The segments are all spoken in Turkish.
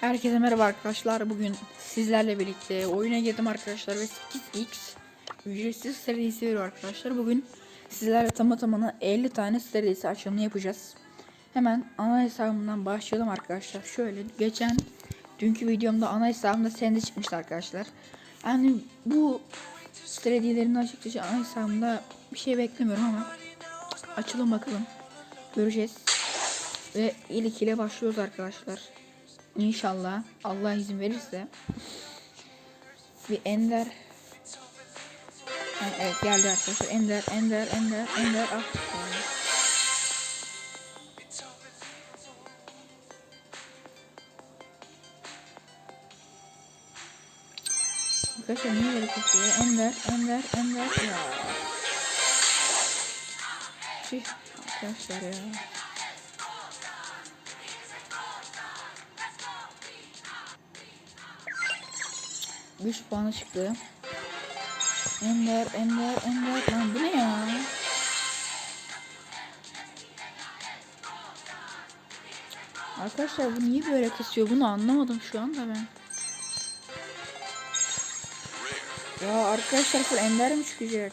Herkese merhaba arkadaşlar. Bugün sizlerle birlikte oyuna girdim arkadaşlar ve 8x ücretsiz serisi veriyor arkadaşlar. Bugün sizlerle tamı tamına 50 tane serisi açılımı yapacağız. Hemen ana hesabımdan başlayalım arkadaşlar. Şöyle geçen dünkü videomda ana hesabımda sende çıkmıştı arkadaşlar. Yani bu serilerin açıkçası ana hesabımda bir şey beklemiyorum ama açalım bakalım. Göreceğiz. Ve ilk ile başlıyoruz arkadaşlar. İnşallah Allah izin verirse. Bir ender. Ha, evet geldi arkadaşlar. Ender ender ender ender. Ah. Yani. Arkadaşlar niye böyle kokuyor? Ender ender ender. Ya. Tüh arkadaşlar ya Güç puanı çıktı. Ender, Ender, Ender. Lan bu ne ya? Arkadaşlar bu niye böyle kısıyor? Bunu anlamadım şu anda ben. Ya arkadaşlar full Ender mi çıkacak?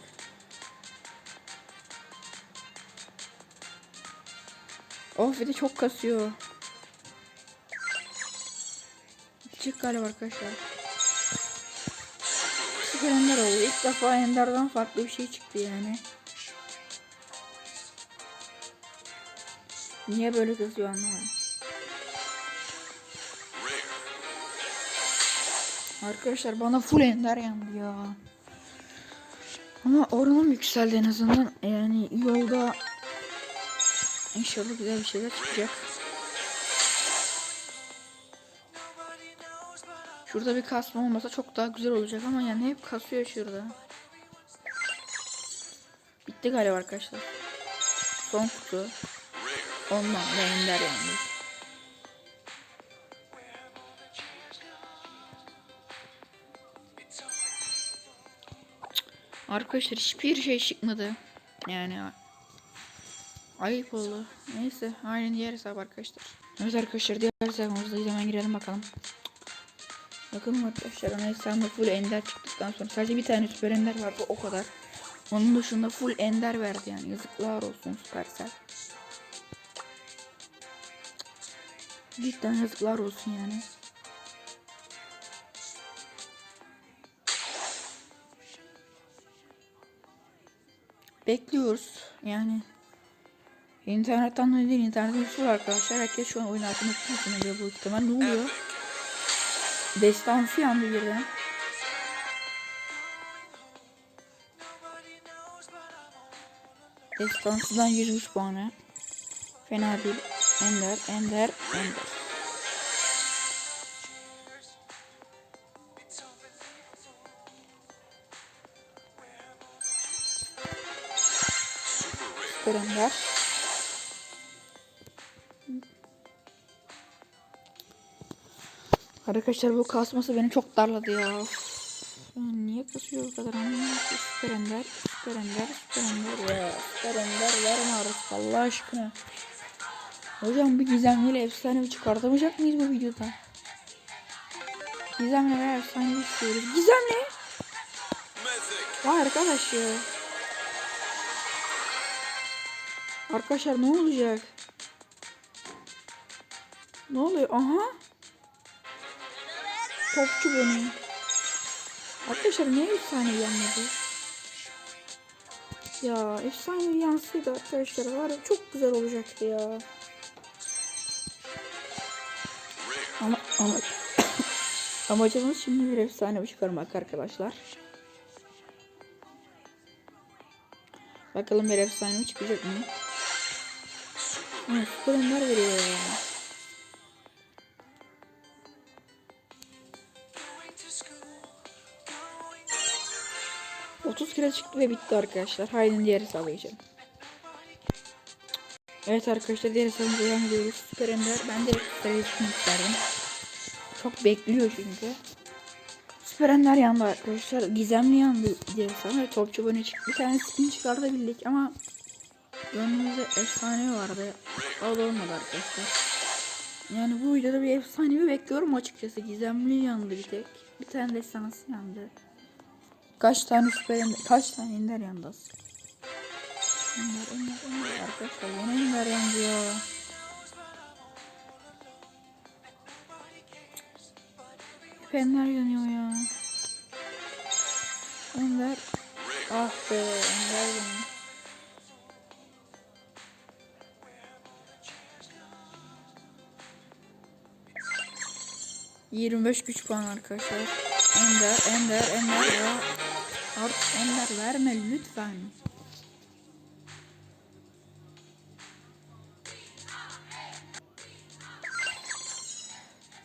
Of bir de çok kasıyor. Çık galiba arkadaşlar. Sıfır Ender oldu. İlk defa Ender'dan farklı bir şey çıktı yani. Niye böyle kızıyor anlamadım. Arkadaşlar bana full Ender yandı ya. Ama oranım yükseldi en azından. Yani yolda inşallah güzel bir şeyler çıkacak. Şurada bir kasma olmasa çok daha güzel olacak ama yani hep kasıyor şurada. Bitti galiba arkadaşlar. Son kutu. Ondan da ender yani. Arkadaşlar hiçbir şey çıkmadı. Yani ayıp oldu. Neyse aynı diğer hesap arkadaşlar. Evet arkadaşlar diğer hesabımızdayız hemen girelim bakalım. Bakın arkadaşlar ana hesabımda full ender çıktıktan sonra sadece bir tane süper ender vardı o kadar. Onun dışında full ender verdi yani yazıklar olsun Supercell. Cidden yazıklar olsun yani. Bekliyoruz yani. İnternetten dolayı değil internet üstü var arkadaşlar. Herkes şu an oyun hakkında konuşuyor bu ihtimal. Ne oluyor? Destansı yandı birden. Destansıdan 103 puanı. Fena değil. Ender, Ender, Ender. Süper Ender. Arkadaşlar bu kasması beni çok darladı ya. Niye kasıyor bu kadar ki. Süper Ender, Süper Ender, Süper Ender ya. Süper Ender verin artık Allah aşkına. Hocam bir gizemliyle efsane çıkartamayacak mıyız bu videoda? Gizemli ve efsane istiyoruz. Gizemli! Vay arkadaş ya. Arkadaşlar ne olacak? Ne oluyor? Aha. Topçu beni. Arkadaşlar niye efsane yanmadı? Ya efsane yansıydı arkadaşlar. Var ya çok güzel olacaktı ya. Ama ama amacımız şimdi bir efsane çıkarmak arkadaşlar. Bakalım bir efsane çıkacak mı? Süper ender veriyor ya. 30 kere çıktı ve bitti arkadaşlar. Haydi diğer hesaba geçelim. Evet arkadaşlar diğer hesabımıza devam ediyoruz. Süper Ender. Ben de Süper'e çıkmak isterdim. Çok bekliyor çünkü. Süper Ender yandı arkadaşlar. Gizemli yandı diğer hesabım. Ve topçu böyle çıktı. Bir tane skin çıkartabildik ama Gönlümüzde efsane vardı. O da olmadı arkadaşlar. Yani bu videoda bir efsanevi bekliyorum açıkçası. Gizemli yandı bir tek. Bir tane de sans yandı. Kaç tane süper kaç tane ender yandı az? Ender, ender, ender arkadaşlar. Yine ender yandı ya. Hep ender yanıyor ya. Ender. Ah be ender yanıyor. ...25 güç puan arkadaşlar. Ender, Ender, Ender ya. Artık Ender verme lütfen.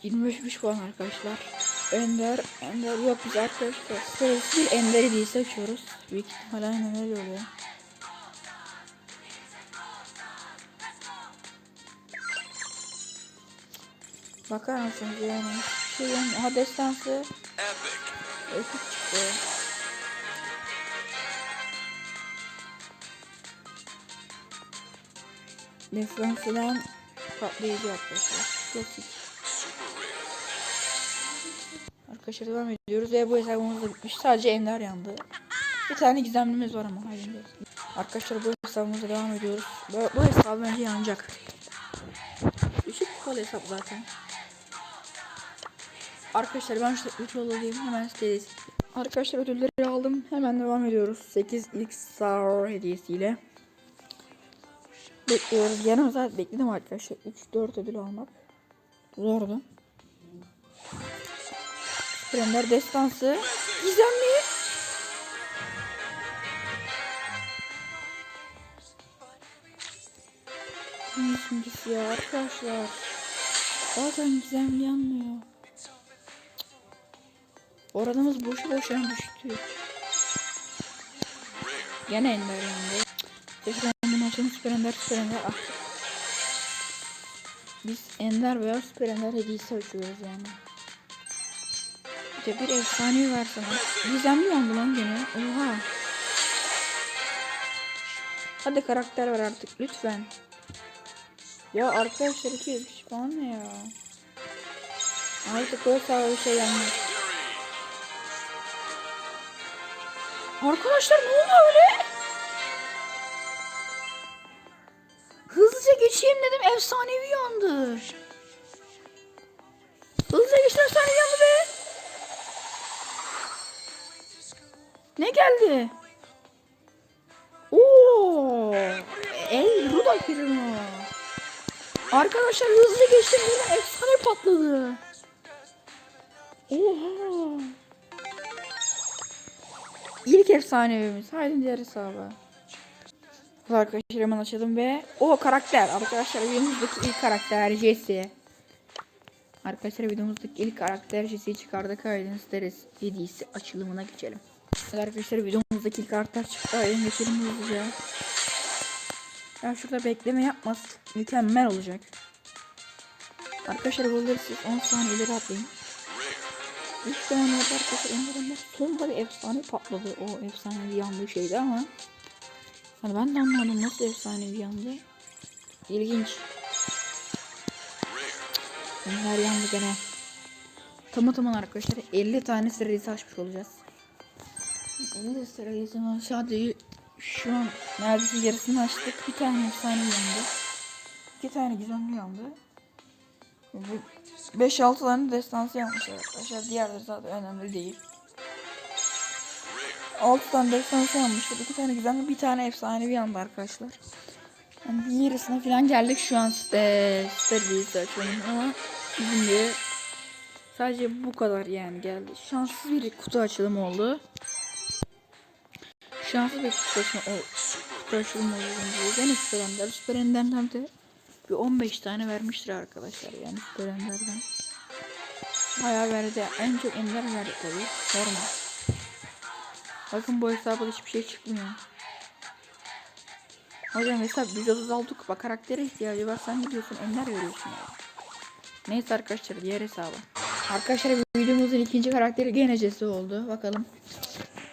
...25 güç puan arkadaşlar. Ender, Ender yok biz arkadaşlar. Sırası değil Ender'i değil seçiyoruz. Büyük ihtimalle aynen öyle oluyor. Bakar mısınız yani? Şeyin Hades'tansı Öpük çıktı. Defansıdan patlayıcı arkadaşlar. Klasik. Arkadaşlar devam ediyoruz ve bu hesabımız da bitmiş. Sadece Ender yandı. Bir tane gizemlimiz var ama halinde. Arkadaşlar bu hesabımıza devam ediyoruz. Bu, bu hesap bence yanacak. Düşük kupalı hesap zaten. Arkadaşlar ben şu 3 olayım hemen sitede. Arkadaşlar ödülleri aldım. Hemen devam ediyoruz. 8x star hediyesiyle. Bekliyoruz. Yarım saat bekledim arkadaşlar. 3-4 ödül almak. Zordu. Prender destansı. Gizemli. Şimdisi ya arkadaşlar. Bazen gizemli yanmıyor. Oranımız boşu boşuna düştü. Gene ender yandı. Açalım süper ender süper ender. Ah. Biz ender veya süper ender hediyesi açıyoruz yani. İşte bir efsane versene. Gizemli yandı lan gene. Oha. Hadi karakter ver artık lütfen. Ya arkadaşlar 200 kişi falan ne ya? Artık böyle sağ bir şey yanlış. Arkadaşlar ne oldu öyle? Geçeyim dedim efsanevi yandı. Hızlıca geçtim efsanevi yandı be. Ne geldi? Oo! El Ruda Pirino. Arkadaşlar hızlı geçtim dedim efsane patladı. Oha. İlk efsanevimiz. Haydi diğer hesaba. Arkadaşlar hemen açalım ve o karakter arkadaşlar videomuzdaki ilk karakter Jesse. Arkadaşlar videomuzdaki ilk karakter Jesse'yi çıkardık. Haydi isteriz hediyesi açılımına geçelim. Arkadaşlar videomuzdaki ilk karakter çıktı. Haydi geçelim hızlıca. Ya şurada bekleme yapmaz. Mükemmel olacak. Arkadaşlar bunları siz 10 saniye ileri atlayın. 3 tane arkadaşlar. Onların sonunda bir efsane patladı. O efsane bir yandığı şeydi ama. Hani ben de anlamadım nasıl efsane bir yandı. İlginç. Bunlar yandı gene. Tamam tamam arkadaşlar 50 tane sırayı açmış olacağız. 50 sırayı sadece şu an neredeyse yarısını açtık. Bir tane efsane yandı. İki tane gizemli yandı. 5-6 tane destansı yanmışlar arkadaşlar. Diğerleri zaten önemli değil. 6 tane destansı yanmışlar. 2 tane gizemli bir tane efsanevi yandı arkadaşlar. Yani bir yarısına falan geldik şu an e, Starbucks'ı açıyorum ama şimdi sadece bu kadar yani geldi. Şanssız bir kutu açılımı oldu. Şanslı bir kutu açılımı oldu. Kutu açılımı oldu. Gene Süper Ender. Süper Ender'den de bir 15 tane vermiştir arkadaşlar yani Süper Ender'den. Bayağı verdi. En çok Ender verdi tabii. Normal. Bakın bu hesapta hiçbir şey çıkmıyor. Hocam hesap 136 kupa karaktere ihtiyacı var. Sen gidiyorsun Ender veriyorsun ya. Neyse arkadaşlar diğer hesabı. Arkadaşlar videomuzun ikinci karakteri gene Jesse oldu. Bakalım.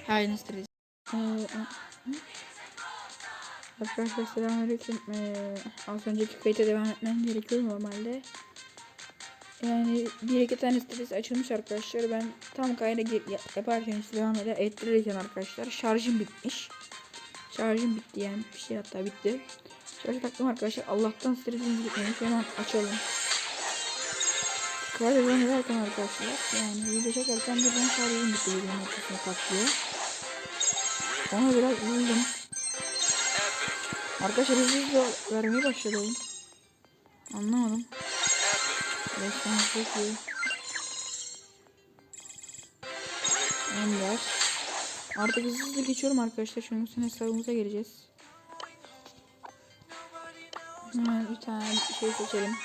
Haydi stres. Ee, Arkadaşlar selamünaleyküm. Ee, az önceki kayıta devam etmem gerekiyor normalde. Yani bir iki tane sitesi açılmış arkadaşlar. Ben tam kayda yaparken işte devam eder ettirirken arkadaşlar şarjım bitmiş. Şarjım bitti yani bir şey hatta bitti. Şarjı taktım arkadaşlar. Allah'tan stresimiz bitmemiş. Hemen açalım. Kayda devam ederken arkadaşlar yani video çekerken birden şarjım bitti. Videonun ortasına patlıyor. Ona biraz üzüldüm. Arkadaşlar hızlı vermeye başladı oyun. Anlamadım. Resmen çok iyi. Ender. Artık hızlı hızlı geçiyorum arkadaşlar. Çünkü son hesabımıza geleceğiz. Hemen bir tane şey seçelim.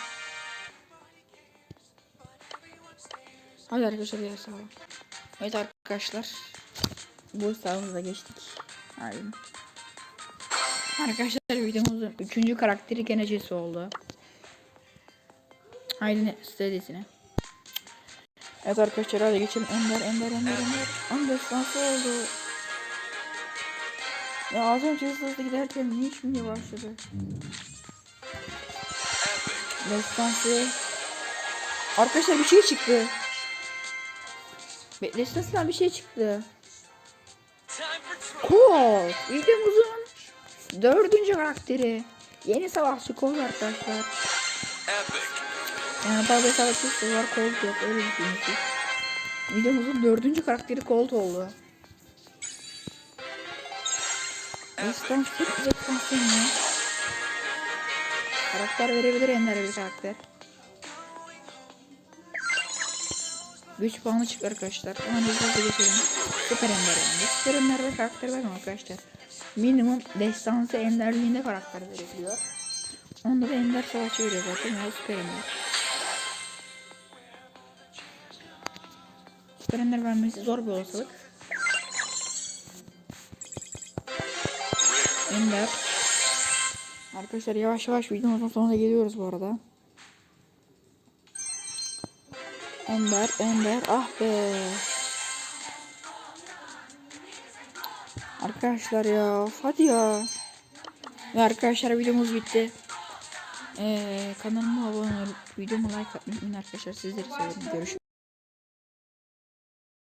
Hadi arkadaşlar diğer hesaba. Evet arkadaşlar. Bu hesabımıza geçtik. Aynen. Arkadaşlar videomuzun üçüncü karakteri genecesi oldu. Haydi ne stedisine. Evet arkadaşlar hadi geçelim. Ender, Ender, Ender, Ender. Ender şansı oldu. Ya az önce hızlı hızlı giderken niye şimdi başladı? Destansı. Arkadaşlar bir şey çıktı. Destansı'dan bir şey çıktı. Cool. Videomuzun dördüncü karakteri. Yeni savaşçı Colt arkadaşlar. Yani tabi savaşçısı var Colt yok öyle bir şey. Videomuzun dördüncü karakteri Colt oldu. Destan sırf destansı mı? Karakter verebilir Ender bir karakter. 3 puanı çıktı arkadaşlar. Hemen hızlı hızlı geçelim. Süper Ender yani. Süper Ender'de karakter vermiyor arkadaşlar. Minimum destansı enderliğinde karakter verebiliyor. Onda da Ender savaşı veriyor zaten. Ya Süper Ender. Süper Ender vermesi zor bir olasılık. Ender. Arkadaşlar yavaş yavaş videomuzun sonuna geliyoruz bu arada. Ender, Ender, ah be. Arkadaşlar ya, hadi ya. Ve arkadaşlar videomuz bitti. Ee, kanalıma abone olup videoma like atmayı unutmayın arkadaşlar. Sizleri seviyorum. Görüşürüz.